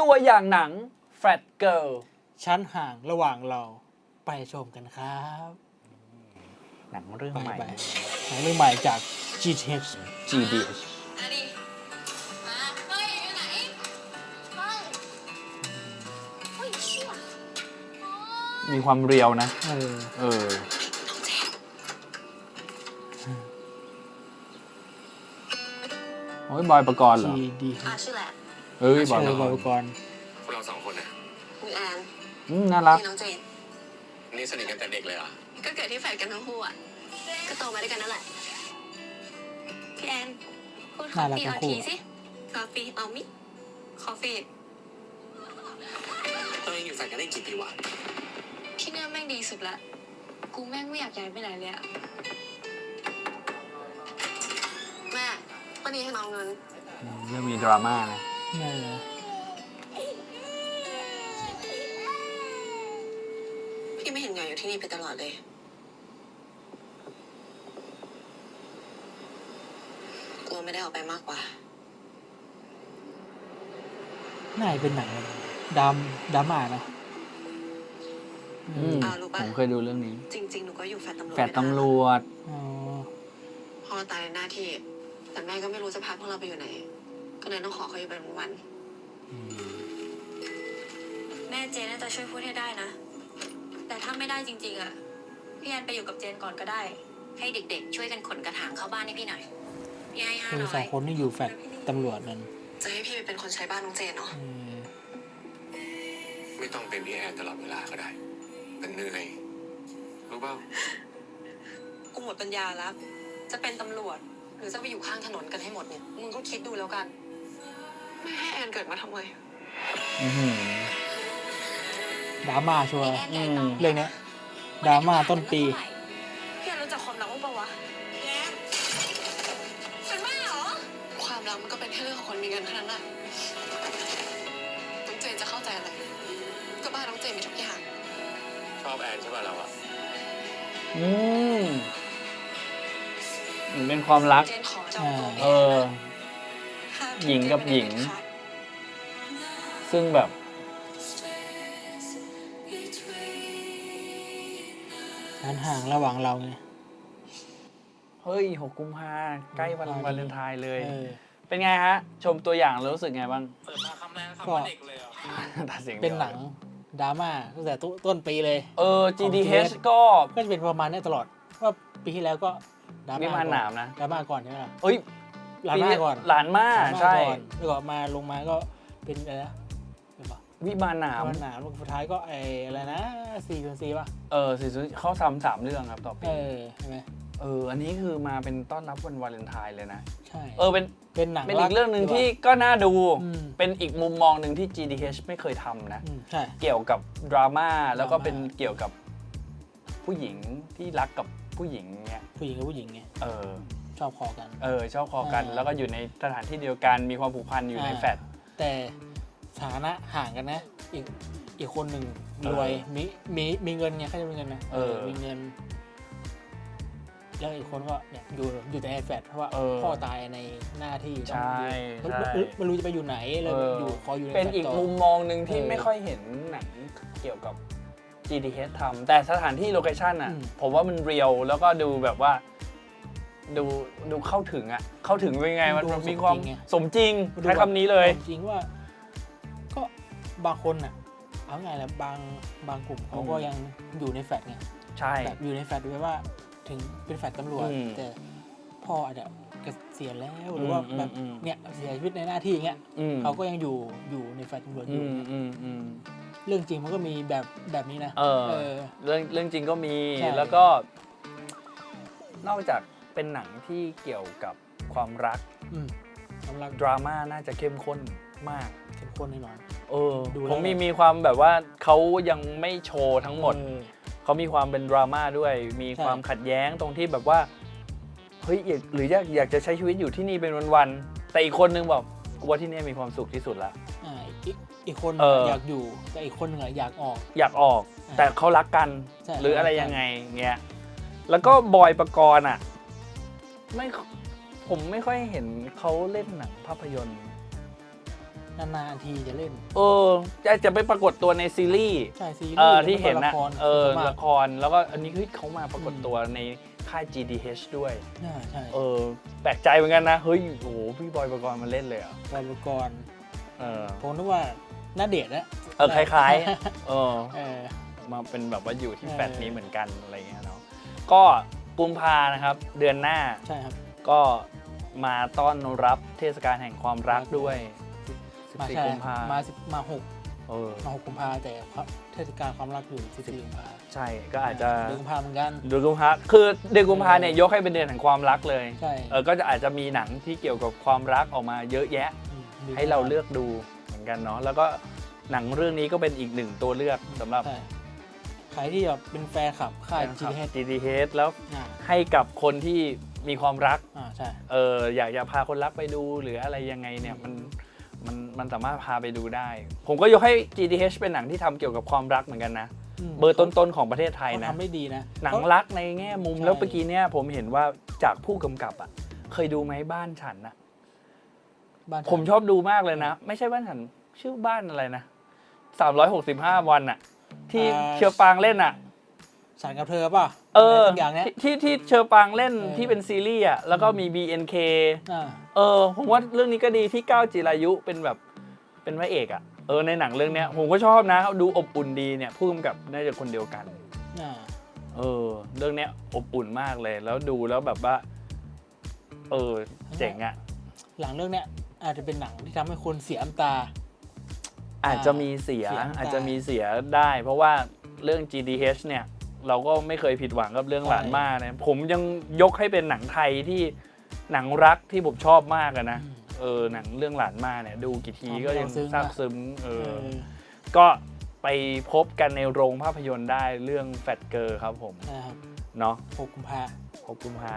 ตัวอย่างหนัง Fat Girl ชั้นห่างระหว่างเราไปชมกันครับหนังเรื่องไปใหม่ ไปหนังเรื่องใหม่จาก GTH GDH อันนี้มาเฮ้ยอยู่ไหนเฮ้ยเฮ้ยเชี่ยอ๋อมีความเรียวนะ เออเออ โอ้ยบอยประกรณ์เหรอ GDH อะชื่อแหละ เอ้ยบอยเชิปญระกบรอยณ์กรณ์พวกเราสองคนนะมีแอนอืมน่ารัก มีน้องเจนนี่สนิทกันแต่เด็กเลยเหรอก็เกิดที่แฟลตกันทั้งคู่อะ ก็โตมาด้วยกันนั่นแหละ พี่แอนพูดคอฟฟี่เอาทีสิคอฟฟี่เอามิคอฟฟี่เรายังอยู่แฟนกันได้กี่ปีวะที่เนี่ยแม่งดีสุดละ กูแม่งไม่อยากย้ายไปไหนเลยอะแม่วันนี้ให้น้องเงิน เรื่องมีดราม่านะ เออพี่ไม่เห็นงานอยู่ที่นี่ไปตลอดเลย กลัวไม่ได้ออกไปมากกว่าน่าจะเป็นหนังดำดราม่านะอืมอ่ารู้ปะผมเคยดูเรื่องนี้ จริงๆ หนูก็อยู่แฟลตตำรวจแฟดตำรวจ อ๋อ พ่อตายในหน้าที่ แต่แม่ก็ไม่รู้จะพาพวกเราไปอยู่ไหน ก็เลยต้องขอเขาอยู่เป็นวันแม่เจนน่าจะช่วยพูดให้ได้นะ แต่ถ้าไม่ได้จริงๆอะพี่แอนไปอยู่กับเจนก่อนก็ได้ ให้เด็กๆ ช่วยกันขนกระถางเข้าบ้านให้พี่หน่อย พี่ให้ห้าคือร้อสองยคนที่อยู่แฟลตตำรวจนั่นจะให้พี่ไปเป็นคนใช้บ้านน้องเจนเหรอเออไม่ต้องเป็นพี่แอนตลอดเวลาก็ได้เป็นเหนื่อย รู้เปล่ากูหมดปัญญาแล้ว จะเป็นตำรวจ หรือจะไปอยู่ข้างถนนกันให้หมดเนี่ย มึงก็คิดดูแล้วกัน ไม่ให้แอนเกิดมาทำไมอื้อหือดราม่าชัวร์อืม เรื่องเนี้ยดราม่าต้นปี พี่แอนรู้จักความรักบ้างปะวะเป็นบ้าเหรอ ความรักมันก็เป็นแค่เรื่องของคนมีเงินเท่านั้นแหละน้องเจนจะเข้าใจอะไรก็บ้านน้องเจนมีทุกอย่าง ชอบแอนใช่ป่ะเราอะอืมเหมือนเป็นความรัก เจนขอจองตัวเออห้าม หญิงกับหญิงเจนไม่ได้เด็ดขาดซึ่งแบบชั้นห่างระหว่างเราไงเฮ้ยหกกุมภาใกล้วันกุมภาวาเลนไทน์เลย เออ เป็นไงฮะ ชมตัวอย่างแล้วรู้สึกไงบ้างก็ตัดสินเป็นหนังดราม่าตั้งแต่ต้นต้นปีเลย เออ GDH ก็ก็จะเป็นประมาณเนี้ยตลอดว่าปีที่แล้วก็ดราวิม่ามานหก่นามนะ ดราม่าก่อนใช่ไหมล่ะ เอ้ย ดราม่าก่อนหลานมาดราม่าใช่ ก่อนแล้วก็มาลงมาก็เป็นอะไรนะเป็นปะวิมานหนามดราม่าหนามแล้วสุดท้ายก็ไอ้อะไรนะสี่ส่วนสี่ป่ะเออสิเขาทำสามเรื่องครับต่อปีเออใช่ไหมเอออันนี้คือมาเป็นต้อนรับวันวาเลนไทน์เลยนะ ใช่เออเป็นเป็นหนังเป็นอีกเรื่องหนึ่งดีว่าที่ก็น่าดู อืมเป็นอีกมุมมองหนึ่งที่ GDH ไม่เคยทำนะ อืมใช่ เกี่ยวกับดราม่าแล้วก็ดราม่า เป็นเกี่ยวกับผู้หญิงที่รักกับผู้หญิงเนี่ยผู้หญิงกับผู้หญิงไงเออ ชอบคอกัน เออชอบคอกันอ่าแล้วก็อยู่ในสถานที่เดียวกันมีความผูกพันอยู่ในอ่าแฟดแต่ฐานะห่างกันนะ อีกอีกคนหนึ่งรวยเออมีมีมีเงินไงเขาจะมีเงินนะเออมีเงินแล้วอีกคนก็เนี่ยอยู่อยู่แต่ในแฟลตเพราะว่าเออพ่อตายในหน้าที่ใช่ต้องใช่อยู่ไม่รู้จะไปอยู่ไหนเลยเอออยู่คอยอยู่ในเป็นแฟลตอีกต่มุมมองหนึ่งที่เออไม่ค่อยเห็นหนังเกี่ยวกับ GDH ทำแต่สถานที่โลเคชั่นอะอืมผมว่ามันเรียวแล้วก็ดูแบบว่า ดูดูเข้าถึงอะเข้าถึงเป็นไงมันดูมีความสมจริงไง สมจริงดูใช้คำนี้เลย จริงว่า ก็บางคนอะ เอาไงล่ะบางบางกลุ่มเขาก็อืม ยังอยู่ในแฟลตไงใช่ แบบอยู่ในแฟลตด้วยว่า ถึงเป็นแฟลตตำรวจ อืมแต่พ่ออาจจะเกษียณแล้วหรือว่าอืมแบบอืมเนี่ยเสียชีวิตในหน้าที่อย่างเงี้ยอืมเขาก็ยังอยู่อยู่ในแฟลตตำรวจออืยู่ มอืมอืม เรื่องจริงมันก็มีแบบแบบนี้นะเออ เออ เรื่องเรื่องจริงก็มีใช่ แล้วก็ นอกจาก เป็นหนังที่เกี่ยวกับความรักอืมสำหรับดราม่าน่าจะเข้มข้นมาก เข้มข้นแน่นอน เออดูแล้วผมมีมีความแบบว่าเขายังไม่โชว์ทั้งหมด เออ เขามีความเป็นดราม่าด้วย มีใช่ความขัดแย้งตรงที่แบบว่า เฮ้ยอยากหรืออยากอยากจะใช้ชีวิตอยู่ที่นี่เป็นวันๆ แต่อีกคนนึงบอกกูว่าที่นี่มีความสุขที่สุดละ อ่าอีกอีกคนเอออ อยากอยู่แต่อีกคนหนึ่งอะอยากออก อยากออกอ่าแต่เขารักกัน ใช่หรืออะไรเขารักกันยังไงเงี้ย แล้วก็บอยประกรณ์อะ ไม่ผมไม่ค่อยเห็นเขาเล่นหนังภาพยนตร์ นานๆทีจะเล่น เออจะจะไปปรากฏตัวในซีรีส์ใช่ซีรีเออส์ที่เห็นแล้วนะก็ละครเออส่วนมากละครแล้วก็อันนี้คือเขามาปรากฏตัวในค่าย GDH ด้วยอ่าใช่เออแปลกใจเหมือนกันนะ เฮ้ยโอ้โหพี่บอยปกรณ์มาเล่นเลยเหรอะบอยประกรณ์เออผมนึกว่าน่าเดทนะเออคล้ายๆเออเออมาเป็นแบบว่าอยู่ที่เออแฟลตนี้เหมือนกันอะไรเงี้ยเนาะก็ กุมภานะครับ เดือนหน้าใช่ครับ ก็มาต้อนรับเทศกาลแห่งความรักด้วย มา14 ใช่กุมภามาสิบมาหกเออมาหกกุมภาแต่เทศกาลความรักอยู่สิบสี่กุมภาใช่ก็อาจจะเดือนกุมภาเหมือนกัน เดือนกุมภาคือเดือนกุมภาเนี่ยยกให้เป็นเดือนแห่งความรักเลยใช่เออก็จะอาจจะมีหนังที่เกี่ยวกับความรักออกมาเยอะแยะมให้เราเลือกดูเหมือนกันเนาะแล้วก็หนังเรื่องนี้ก็เป็นอีกหนึ่งตัวเลือกสำหรับ ใช่ใค รที่แบบเป็นแฟนคลับค่ายแฟจีนคลับเฮด GDH แล้วอ่าให้กับคนที่มีความรัก อ่าใช่ เอออยากจะพาคนรักไปดูหรืออะไรยังไงเนี่ยมันมันมันสามารถพาไปดูได้ ผมก็ยกให้ GDH เป็นหนังที่ทำเกี่ยวกับความรักเหมือนกันนะมเบอร์ต้นๆของประเทศไทยเขานะ ทำได้ดีนะหนังรักในแง่มุมใช่แล้วเมื่อกี้เนี่ยผมเห็นว่าจากผู้กำกับอะ เคยดูไหมบ้านฉันนะบ้านผมชอบดูมากเลยนะ ไม่ใช่บ้านฉันชื่อบ้านอะไรนะ 365 วันอะ ที่เชียวปางเล่นอะ ฉันกับเธอป่ะเออสักอย่างเนี้ย ที่ที่ที่เชอปางเล่นเออ ที่เป็นซีรีส์อะแล้วก็มี BNK อ่าเออ ผมว่าเรื่องนี้ก็ดีที่ก้าวจิรายุเป็นแบบเป็นพระเอกอะเออในหนังเรื่องเนี้ยผมก็ชอบนะดูอบอุ่นดีเนี่ยผู้กำกับน่าจะคนเดียวกัน อ่าเออ เรื่องเนี้ยอบอุ่นมากเลย แล้วดูแล้วแบบว่า เออ เจ๋งอะ หลังเรื่องเนี้ยอาจจะเป็นหนังที่ทำให้คนเสียน้ำตา อาจจะมีเสียเสียน้ำตาอาจจะมีเสียได้ เพราะว่าเรื่อง GDH เนี่ย เราก็ไม่เคยผิดหวังกับเรื่องหลานมาเนี่ยผมยังยกให้เป็นหนังไทยที่หนังรักที่ผมชอบมากอะนะอืมเออหนังเรื่องหลานมาเนี่ย ดูกี่ทีทำให้ก็ยังเราซึ้งซาบอะซึมเอเอออก็ไปพบกันในโรงภาพยนตร์ได้เรื่องแฟตเกอร์ครับผมนะครับเนาะหกกุมภา6กุมภา